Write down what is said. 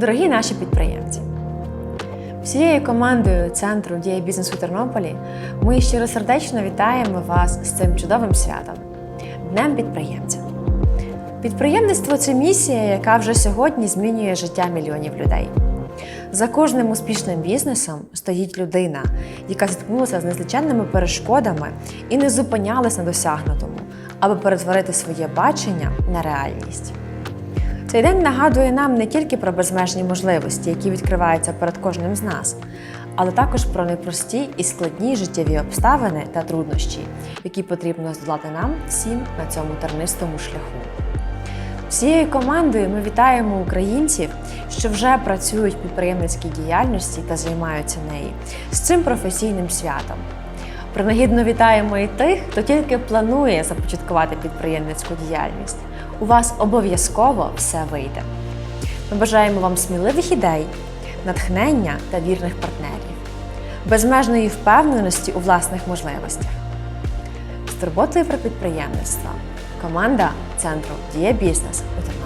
Дорогі наші підприємці, всією командою центру Дія бізнесу Тернополі ми щиросердечно вітаємо вас з цим чудовим святом Днем підприємця. Підприємництво це місія, яка вже сьогодні змінює життя мільйонів людей. За кожним успішним бізнесом стоїть людина, яка зіткнулася з незліченними перешкодами і не зупинялась на досягнутому, аби перетворити своє бачення на реальність. Цей день нагадує нам не тільки про безмежні можливості, які відкриваються перед кожним з нас, але також про непрості і складні життєві обставини та труднощі, які потрібно здолати нам всім на цьому тернистому шляху. Всією командою ми вітаємо українців, що вже працюють в підприємницькій діяльності та займаються нею з цим професійним святом. Принагідно вітаємо і тих, хто тільки планує започаткувати підприємницьку діяльність. У вас обов'язково все вийде. Ми бажаємо вам сміливих ідей, натхнення та вірних партнерів, безмежної впевненості у власних можливостях. З турботою про підприємництво. Команда центру Дія Бізнес у.